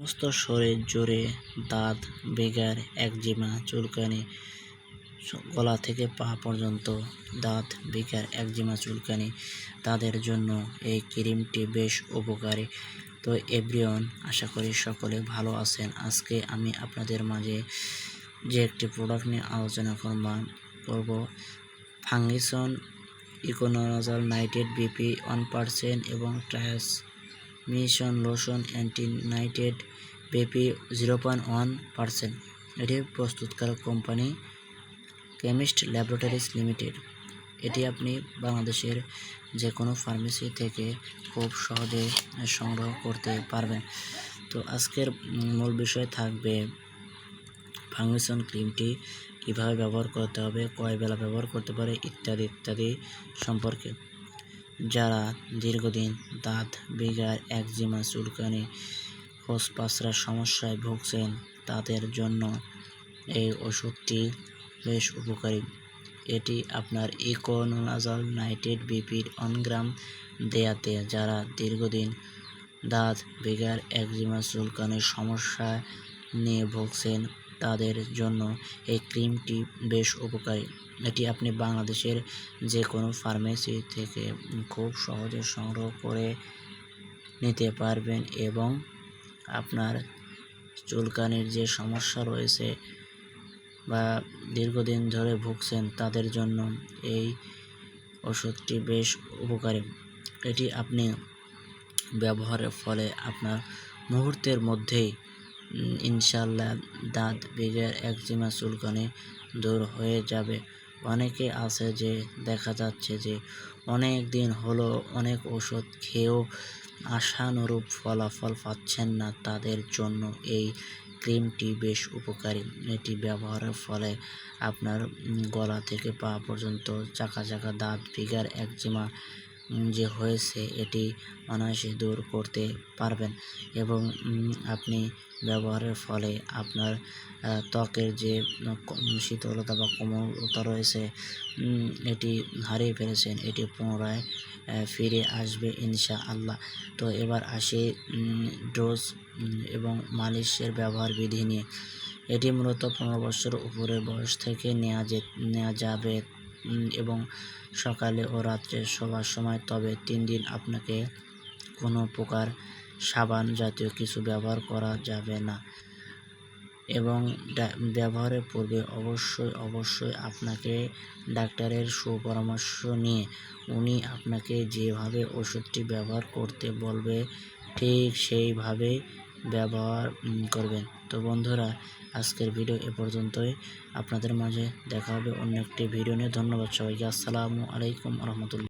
সমস্ত শরীর জুড়ে দাঁত বেগার একজিমা চুলকানি গলা থেকে পা পর্যন্ত দাঁত বেকার একজিমা চুলকানি। তাদের জন্য এই ক্রিমটি বেশ উপকারী। তো এভরিওয়ান, আশা করি সকলে ভালো আছেন। আজকে আমি আপনাদের মাঝে যে একটি প্রোডাক্ট নিয়ে আলোচনা করবা করব। Fungison econazole nitrate BP, one percent এবং ট্রায়াস mission lotion anti nitrate BP zero point one percent এটি প্রস্তুতকারক কোম্পানি কেমিস্ট ল্যাবরেটরিজ লিমিটেড। এটি আপনি বাংলাদেশের যে কোনো ফার্মেসি থেকে খুব সহজে সংগ্রহ করতে পারবেন। তো আজকের মূল বিষয় থাকবে ফাঙ্গিসন ক্রিমটি কীভাবে ব্যবহার করতে হবে, কয় বেলা ব্যবহার করতে পারে, ইত্যাদি ইত্যাদি সম্পর্কে। যারা দীর্ঘদিন দাঁত বিগার একজিমা চুলকানি খোসপাসরার সমস্যায় ভুগছেন, তাদের জন্য এই ওষুধটি বেশ উপকারী। এটি আপনার ইকোনোনাজাল নাইটেড বিপির অনগ্রাম দেয়াতে যারা দীর্ঘদিন দাঁত বিগার একজিমা চুলকানির সমস্যা নিয়ে ভুগছেন, তাদের জন্য এই ক্রিমটি বেশ উপকারী। এটি আপনি বাংলাদেশের যে কোনো ফার্মেসি থেকে খুব সহজে সংগ্রহ করে নিতে পারবেন এবং আপনার চুলকানির যে সমস্যা রয়েছে বা দীর্ঘদিন ধরে ভুগছেন তাদের জন্য এই ওষুধটি বেশ উপকারী। এটি আপনি ব্যবহারের ফলে আপনার মুহূর্তের মধ্যেই ইনশাল্লাহ দাঁত বেগের একজিমা চুলকানি দূর হয়ে যাবে। অনেকে আছে যে দেখা যাচ্ছে যে অনেক দিন হলো অনেক ওষুধ খেয়েও আশানুরূপ ফলাফল পাচ্ছেন না তাদের জন্য এই ক্রিমটি বেশ উপকারী। এটি ব্যবহারের ফলে আপনার গলা থেকে পা পর্যন্ত চাকা চাকা দাঁত, ফিগার, একজিমা যে হয়েছে, এটি অনায়াসে দূর করতে পারবেন এবং আপনি ব্যবহারের ফলে আপনার ত্বকের যে শীতলতা বা কোমলতা রয়েছে এটি হারিয়ে ফেলেছেন, এটি পুনরায় ফিরে আসবে ইনশা আল্লাহ তো এবার আসি ডোজ এবং মালিশের ব্যবহার বিধি নিয়ে। এটি মূলত পনেরো বছর উপরের বয়স থেকে নেওয়া যে নেওয়া যাবে এবং সকালে ও রাত্রে শোবার সময়, তবে তিন দিন আপনাকে কোনো প্রকার সাবান জাতীয় কিছু ব্যবহার করা যাবে না। এবং ব্যবহারের পূর্বে অবশ্যই অবশ্যই আপনাকে ডাক্তারের সুপরামর্শ নিয়ে উনি আপনাকে যেভাবে ওষুধটি ব্যবহার করতে বলবে, ঠিক সেইভাবে ব্যবহার করবেন। তো বন্ধুরা আজকের ভিডিও এ পর্যন্তই। আপনাদের মাঝে দেখা হবে অন্য একটি ভিডিও নিয়ে। ধন্যবাদ সবাইকে। আসসালামু আলাইকুম রহমতুল্লাহ।